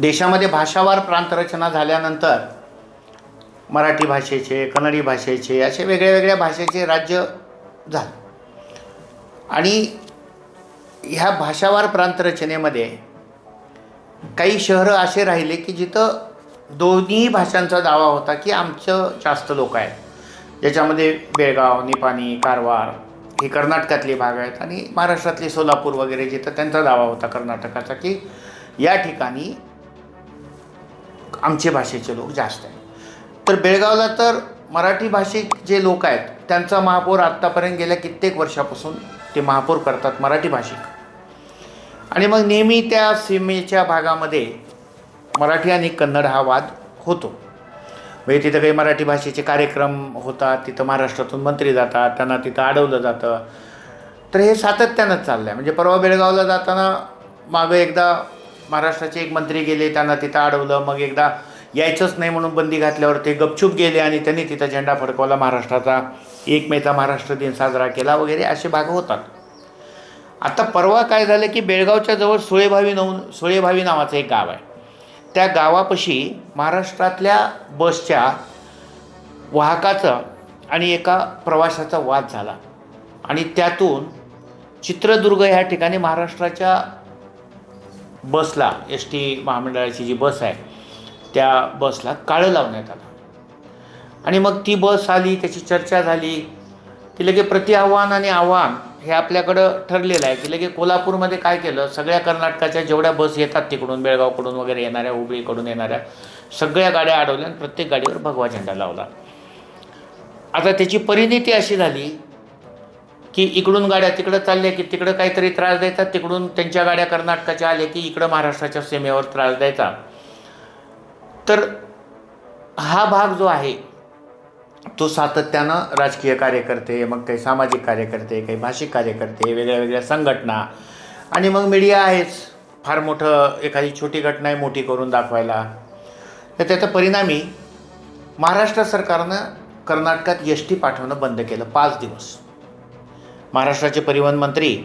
देशामध्ये भाषावार प्रांतरचना झाल्यानंतर मराठी भाषेचे कन्नडी भाषेचे असे वेगळ्या वेगळ्या भाषेचे राज्य झालं. आणि ह्या भाषावार प्रांतरचनेमध्ये काही शहरं असे राहिले की जिथं दोन्ही भाषांचा दावा होता की आमचं जास्त लोक आहेत. ज्याच्यामध्ये बेळगाव निपाणी कारवार हे कर्नाटकातले भाग आहेत. आणि महाराष्ट्रातले सोलापूर वगैरे जिथं त्यांचा दावा होता कर्नाटकाचा की या ठिकाणी आमचे भाषेचे लोक जास्त आहेत. तर बेळगावला तर मराठी भाषिक जे लोक आहेत त्यांचा महापौर आत्तापर्यंत गेल्या कित्येक वर्षापासून ते महापौर करतात मराठी भाषिक. आणि मग नेहमी त्या सीमेच्या भागामध्ये मराठी आणि कन्नड हा वाद होतो. म्हणजे तिथं काही मराठी भाषेचे कार्यक्रम होतात तिथं महाराष्ट्रातून मंत्री जातात त्यांना तिथं अडवलं जातं. तर हे सातत्यानंच चाललं आहे म्हणजे परवा बेळगावला जाताना मागं एकदा महाराष्ट्राचे एक मंत्री गेले त्यांना तिथं अडवलं मग एकदा यायचंच नाही म्हणून बंदी घातल्यावर ते गपचूप गेले आणि त्यांनी तिथं झेंडा फडकवला महाराष्ट्राचा एक मेचा महाराष्ट्र दिन साजरा केला वगैरे असे भाग होतात. आता परवा काय झालं की बेळगावच्या जवळ सुळेभावी नवून सुळेभावी नावाचं एक गाव आहे. त्या गावापाशी महाराष्ट्रातल्या बसच्या वाहकाचं आणि एका प्रवाशाचा वाद झाला. आणि त्यातून चित्रदुर्ग ह्या ठिकाणी महाराष्ट्राच्या बसला एस टी महामंडळाची जी बस आहे त्या बसला काळं लावण्यात आलं. आणि मग ती बस आली त्याची चर्चा झाली की लगे प्रतिआव्हान आणि आव्हान हे आपल्याकडं ठरलेलं आहे की लगे कोल्हापूरमध्ये काय केलं सगळ्या कर्नाटकाच्या जेवढ्या बस येतात तिकडून बेळगावकडून वगैरे येणाऱ्या हुबळीकडून येणाऱ्या सगळ्या गाड्या अडवल्या आणि प्रत्येक गाडीवर भगवा झेंडा लावला. आता त्याची परिणिती अशी झाली की इकडून गाड्या तिकडं चालल्या की तिकडं काहीतरी त्रास द्यायचा तिकडून त्यांच्या गाड्या कर्नाटकाच्या आल्या की इकडं महाराष्ट्राच्या सीमेवर त्रास द्यायचा. तर हा भाग जो आहे तो सातत्यानं राजकीय कार्यकर्ते मग काही सामाजिक कार्यकर्ते काही भाषिक कार्यकर्ते वेगळ्या वेगळ्या संघटना आणि मग मीडिया आहेच. फार मोठं एखादी छोटी घटना आहे मोठी करून दाखवायला. तर त्याचा परिणामी महाराष्ट्र सरकारनं कर्नाटकात एस टी पाठवणं बंद केलं पाच दिवस. महाराष्ट्राचे परिवहन मंत्री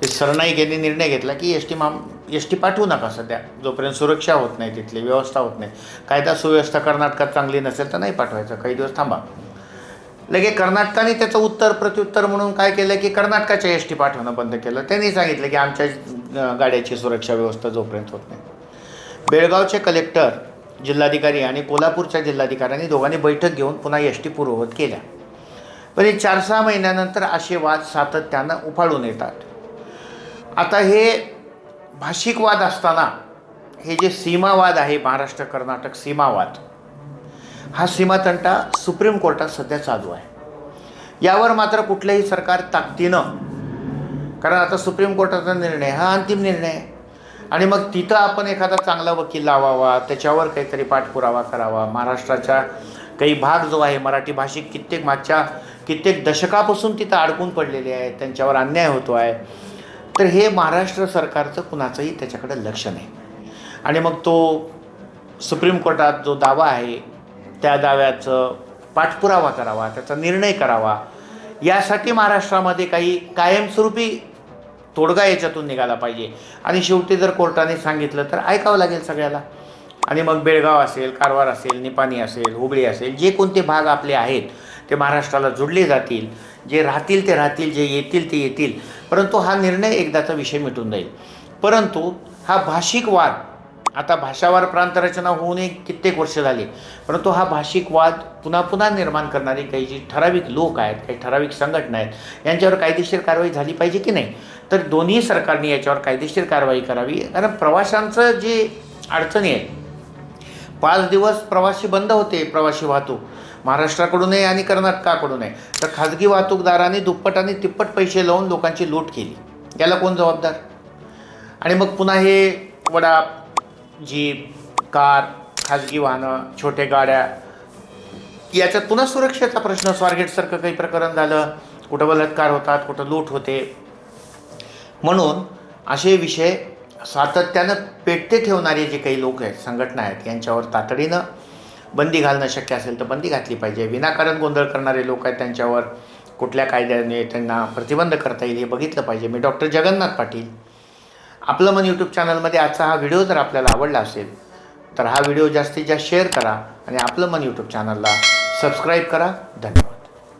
ते सरनाईक यांनी निर्णय घेतला की एस टी माम एस टी पाठवू नका सध्या. जोपर्यंत सुरक्षा होत नाही तिथली व्यवस्था होत नाही. कायदा सुव्यवस्था कर्नाटकात चांगली नसेल तर नाही पाठवायचं. काही दिवस थांबा. लगे कर्नाटकाने त्याचं उत्तर प्रत्युत्तर म्हणून काय केलं की कर्नाटकाच्या एस टी पाठवणं बंद केलं. त्यांनी सांगितलं की आमच्या गाड्याची सुरक्षा व्यवस्था जोपर्यंत होत नाही. बेळगावचे कलेक्टर जिल्हाधिकारी आणि कोल्हापूरच्या जिल्हाधिकाऱ्यांनी दोघांनी बैठक घेऊन पुन्हा एस टी पूर्ववत केल्या. पण हे चार सहा महिन्यानंतर असे वाद सातत्यानं उफाळून येतात. आता हे भाषिक वाद असताना हे जे सीमावाद आहे महाराष्ट्र कर्नाटक सीमावाद हा सीमातंटा सुप्रीम कोर्टात सध्या चालू आहे. यावर मात्र कुठलंही सरकार ताकदीनं कारण आता सुप्रीम कोर्टाचा निर्णय हा अंतिम निर्णय आहे. आणि मग तिथं आपण एखादा चांगला वकील लावावा त्याच्यावर काहीतरी पाठपुरावा करावा. महाराष्ट्राचा काही भाग जो आहे मराठी भाषिक कित्येक मागच्या कित्येक दशकापासून तिथं अडकून पडलेले आहेत त्यांच्यावर अन्याय होतो आहे. तर हे महाराष्ट्र सरकारचं कुणाचंही त्याच्याकडे लक्ष नाही. आणि मग तो सुप्रीम कोर्टात जो दावा आहे त्या दाव्याचं पाठपुरावा करावा त्याचा निर्णय करावा यासाठी महाराष्ट्रामध्ये काही कायमस्वरूपी तोडगा याच्यातून निघाला पाहिजे. आणि शेवटी जर कोर्टाने सांगितलं तर ऐकावं लागेल सगळ्याला. आणि मग बेळगाव असेल कारवार असेल निपाणी असेल हुबळी असेल जे कोणते भाग आपले आहेत ते महाराष्ट्राला जोडले जातील. जे राहतील ते राहतील जे येतील ते येतील. परंतु हा निर्णय एकदाचा विषय मिटून जाईल. परंतु हा भाषिक वाद आता भाषावार प्रांतरचना होऊन एक कित्येक वर्ष झाली. परंतु हा भाषिक वाद पुन्हा पुन्हा निर्माण करणारे काही जी ठराविक लोक आहेत काही ठराविक संघटना आहेत यांच्यावर कायदेशीर कारवाई झाली पाहिजे की नाही? तर दोन्ही सरकारने याच्यावर कायदेशीर कारवाई करावी. कारण प्रवाशांचं जे अडचणी आहेत पाच दिवस प्रवासी बंद होते प्रवासी वाहतूक. महाराष्ट्राकडूनही आणि कर्नाटकाकडूनही. तर खाजगी वाहतूकदारांनी दुप्पट आणि तिप्पट पैसे लावून लोकांची लूट केली. याला कोण जबाबदार? आणि मग पुन्हा हे वडा जीप कार खाजगी वाहनं छोटे गाड्या याच्यात पुन्हा सुरक्षेचा प्रश्न. स्वारगेटसारखं काही प्रकरण झालं कुठं बलात्कार होतात कुठं लूट होते. म्हणून असे विषय सातत्यानं पेटते ठेवणारे जे काही लोक आहेत संघटना आहेत यांच्यावर तातडीनं बंदी घालणं शक्य असेल तर बंदी घातली पाहिजे. विनाकारण गोंधळ करणारे लोक आहेत त्यांच्यावर कुठल्या कायद्याने त्यांना प्रतिबंध करता येईल हे बघितलं पाहिजे. मी डॉक्टर जगन्नाथ पाटील आपलं मन यूट्यूब चॅनलमध्ये आजचा हा व्हिडिओ जर आपल्याला आवडला असेल तर हा व्हिडिओ जास्तीत जास्त शेअर करा आणि आपलं मन यूट्यूब चॅनलला सबस्क्राईब करा. धन्यवाद.